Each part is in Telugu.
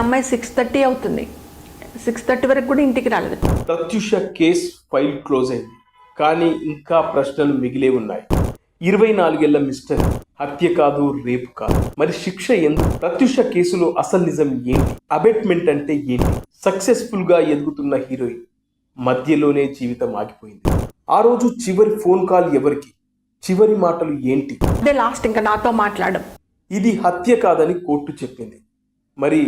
అమ్మాయి సిక్స్ థర్టీ అవుతుంది. సిక్స్ థర్టీ వరకు కూడా ఇంటికి రాలేదు. ప్రత్యుష కేస్ ఫైల్ క్లోజ్ అయింది. కానీ ఇంకా ప్రశ్నలు మిగిలే ఉన్నాయి. ఇరవై నాలుగేళ్ళ మిస్టర్ హత్య కాదు రేపు కాదు. మరి శిక్ష ఎందుకు? ప్రత్యుష కేసులో అసలు నిజం ఏంటి? అబెట్మెంట్ అంటే ఏంటి? సక్సెస్ఫుల్గా ఎదుగుతున్న హీరోయిన్ మధ్యలోనే జీవితం ఆగిపోయింది. ఆ రోజు చివరి ఫోన్ కాల్ ఎవరికి? చివరి మాటలు ఏంటి? అదే లాస్ట్ ఇంకా నాతో మాట్లాడడం ఇది హత్య కాదని కోర్టు చెప్పింది. మరి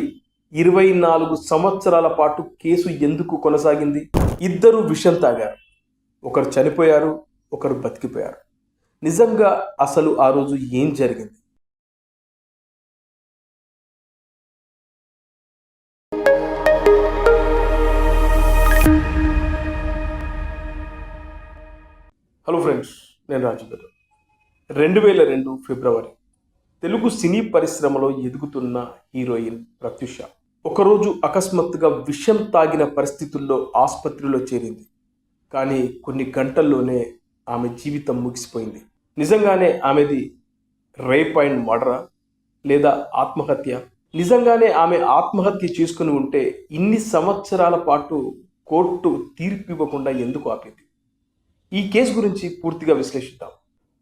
ఇరవై నాలుగు సంవత్సరాల పాటు కేసు ఎందుకు కొనసాగింది? ఇద్దరు విషం తాగారు. ఒకరు చనిపోయారు ఒకరు బతికిపోయారు. నిజంగా అసలు ఆ రోజు ఏం జరిగింది? హలో ఫ్రెండ్స్ నేను రాజుగారు రెండు వేల రెండు ఫిబ్రవరి తెలుగు సినీ పరిశ్రమలో ఎదుగుతున్న హీరోయిన్ ప్రత్యుష. ఒకరోజు అకస్మాత్తుగా విషం తాగిన పరిస్థితుల్లో ఆసుపత్రిలో చేరింది. కానీ కొన్ని గంటల్లోనే ఆమె జీవితం ముగిసిపోయింది. నిజంగానే ఆమెది రేప్ అండ్ మర్డరా? లేదా ఆత్మహత్య? నిజంగానే ఆమె ఆత్మహత్య చేసుకుని ఉంటే ఇన్ని సంవత్సరాల పాటు కోర్టు తీర్పు ఇవ్వకుండా ఎందుకు ఆపింది? ఈ కేసు గురించి పూర్తిగా విశ్లేషిద్దాం.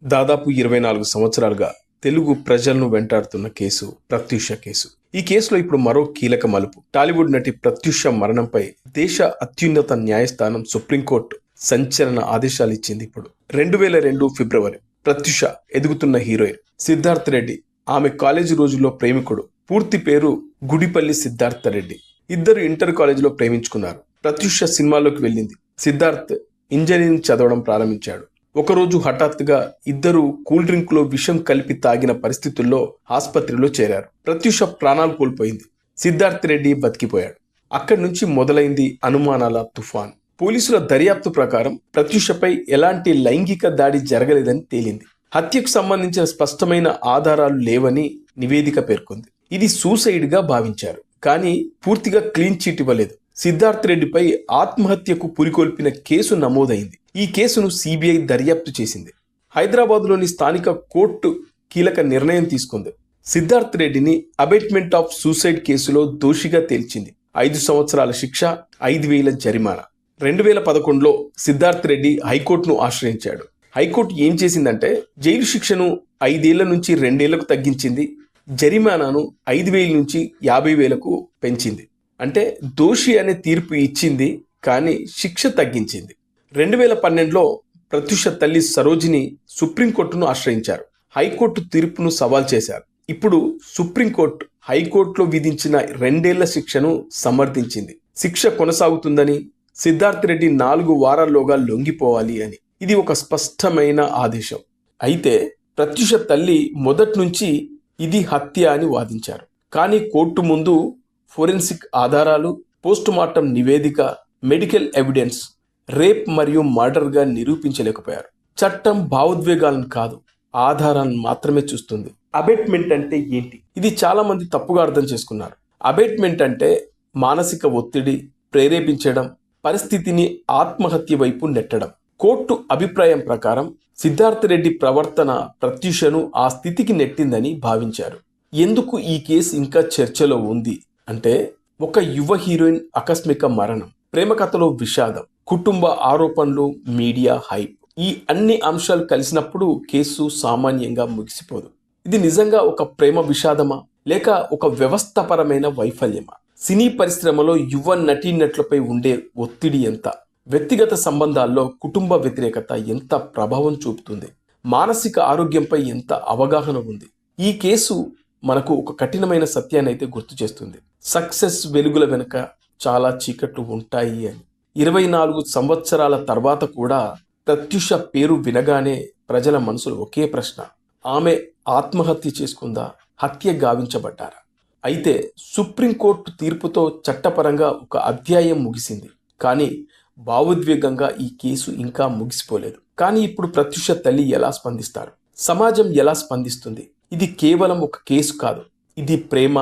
దాదాపు ఇరవై నాలుగు సంవత్సరాలుగా తెలుగు ప్రజలను వెంటాడుతున్న కేసు ప్రత్యూష కేసు. ఈ కేసులో ఇప్పుడు మరో కీలక మలుపు. టాలీవుడ్ నటి ప్రత్యూష మరణంపై దేశ అత్యున్నత న్యాయస్థానం సుప్రీంకోర్టు సంచలన ఆదేశాలు ఇచ్చింది ఇప్పుడు. రెండు వేల రెండు ఫిబ్రవరి ప్రత్యూష ఎదుగుతున్న హీరోయిన్ సిద్ధార్థ్ రెడ్డి. ఆమె కాలేజీ రోజుల్లో ప్రేమికుడు. పూర్తి పేరు గుడిపల్లి సిద్ధార్థ రెడ్డి. ఇద్దరు ఇంటర్ కాలేజీలో ప్రేమించుకున్నారు. ప్రత్యూష సినిమాలోకి వెళ్ళింది. సిద్ధార్థ్ ఇంజనీరింగ్ చదవడం ప్రారంభించాడు. ఒకరోజు హఠాత్తుగా ఇద్దరు కూల్ డ్రింక్లో విషం కలిపి తాగిన పరిస్థితుల్లో ఆసుపత్రిలో చేరారు. ప్రత్యూష ప్రాణాలు కోల్పోయింది. సిద్ధార్థ్ రెడ్డి బతికిపోయాడు. అక్కడి నుంచి మొదలైంది అనుమానాల తుఫాన్. పోలీసుల దర్యాప్తు ప్రకారం ప్రత్యూషపై ఎలాంటి లైంగిక దాడి జరగలేదని తేలింది. హత్యకు సంబంధించిన స్పష్టమైన ఆధారాలు లేవని నివేదిక పేర్కొంది. ఇది సూసైడ్గా భావించారు. కానీ పూర్తిగా క్లీన్ చీట్ ఇవ్వలేదు. సిద్ధార్థ్ రెడ్డిపై ఆత్మహత్యకు పురికొల్పిన కేసు నమోదైంది. ఈ కేసును సిబిఐ దర్యాప్తు చేసింది. హైదరాబాద్లోని స్థానిక కోర్టు కీలక నిర్ణయం తీసుకుంది. సిద్ధార్థ్ రెడ్డిని అబెట్మెంట్ ఆఫ్ సూసైడ్ కేసులో దోషిగా తేల్చింది. ఐదు సంవత్సరాల శిక్ష ఐదు వేల జరిమానా. రెండు వేల పదకొండులో సిద్ధార్థ్ రెడ్డి హైకోర్టును ఆశ్రయించాడు. హైకోర్టు ఏం చేసిందంటే జైలు శిక్షను ఐదేళ్ళ నుంచి రెండేళ్ళకు తగ్గించింది. జరిమానాను ఐదు వేల నుంచి యాభై వేలకు పెంచింది. అంటే దోషి అనే తీర్పు ఇచ్చింది కానీ శిక్ష తగ్గించింది. రెండు వేల పన్నెండులో ప్రత్యుష తల్లి సరోజిని సుప్రీంకోర్టును ఆశ్రయించారు. హైకోర్టు తీర్పును సవాల్ చేశారు. ఇప్పుడు సుప్రీంకోర్టు హైకోర్టులో విధించిన రెండేళ్ళ శిక్షను సమర్థించింది. శిక్ష కొనసాగుతుందని సిద్ధార్థ్ రెడ్డి నాలుగు వారాల్లోగా లొంగిపోవాలి అని. ఇది ఒక స్పష్టమైన ఆదేశం. అయితే ప్రత్యుష తల్లి మొదటి నుంచి ఇది హత్య అని వాదించారు. కానీ కోర్టు ముందు ఫోరెన్సిక్ ఆధారాలు పోస్టుమార్టం నివేదిక మెడికల్ ఎవిడెన్స్ రేప్ మరియు మర్డర్గా నిరూపించలేకపోయారు. చట్టం భావోద్వేగాలను కాదు ఆధారాలను మాత్రమే చూస్తుంది. అబెట్మెంట్ అంటే ఏంటి? ఇది చాలా మంది తప్పుగా అర్థం చేసుకున్నారు. అబెట్మెంట్ అంటే మానసిక ఒత్తిడి ప్రేరేపించడం పరిస్థితిని ఆత్మహత్య వైపు నెట్టడం. కోర్టు అభిప్రాయం ప్రకారం సిద్ధార్థ రెడ్డి ప్రవర్తన ప్రత్యూషను ఆ స్థితికి నెట్టిందని భావించారు. ఎందుకు ఈ కేసు ఇంకా చర్చలో ఉంది? అంటే ఒక యువ హీరోయిన్ ఆకస్మిక మరణం ప్రేమ కథలో విషాదం కుటుంబ ఆరోపణలు మీడియా హైప్ ఈ అన్ని అంశాలు కలిసినప్పుడు కేసు సామాన్యంగా ముగిసిపోదు. ఇది నిజంగా ఒక ప్రేమ విషాదమా? లేక ఒక వ్యవస్థపరమైన వైఫల్యమా? సినీ పరిశ్రమలో యువ నటీనటులపై ఉండే ఒత్తిడి ఎంత? వ్యక్తిగత సంబంధాల్లో కుటుంబ వ్యతిరేకత ఎంత ప్రభావం చూపుతుంది? మానసిక ఆరోగ్యంపై ఎంత అవగాహన ఉంది? ఈ కేసు మనకు ఒక కఠినమైన సత్యాన్ని అయితే గుర్తు చేస్తుంది. సక్సెస్ వెలుగుల వెనుక చాలా చీకట్లు ఉంటాయి అని. ఇరవై నాలుగు సంవత్సరాల తర్వాత కూడా ప్రత్యుష పేరు వినగానే ప్రజల మనసులో ఒకే ప్రశ్న. ఆమె ఆత్మహత్య చేసుకుందా? హత్య గావించబడ్డారా? అయితే సుప్రీంకోర్టు తీర్పుతో చట్టపరంగా ఒక అధ్యాయం ముగిసింది. కానీ భావోద్వేగంగా ఈ కేసు ఇంకా ముగిసిపోలేదు. కానీ ఇప్పుడు ప్రత్యుష తల్లి ఎలా స్పందిస్తారు? సమాజం ఎలా స్పందిస్తుంది? ఇది కేవలం ఒక కేసు కాదు. ఇది ప్రేమ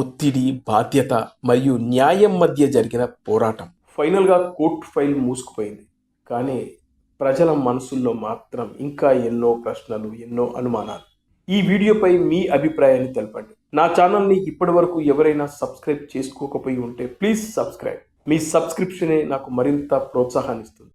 ఒత్తిడి బాధ్యత మరియు న్యాయం మధ్య జరిగిన పోరాటం. ఫైనల్గా కోర్టు ఫైల్ మూసుకుపోయింది. కానీ ప్రజల మనసుల్లో మాత్రం ఇంకా ఎన్నో ప్రశ్నలు ఎన్నో అనుమానాలు. ఈ వీడియోపై మీ అభిప్రాయాన్ని తెలపండి. నా ఛానల్ని ఇప్పటివరకు ఎవరైనా సబ్స్క్రైబ్ చేసుకోకపోయి ఉంటే ప్లీజ్ సబ్స్క్రైబ్. మీ సబ్స్క్రిప్షనే నాకు మరింత ప్రోత్సాహాన్ని ఇస్తుంది.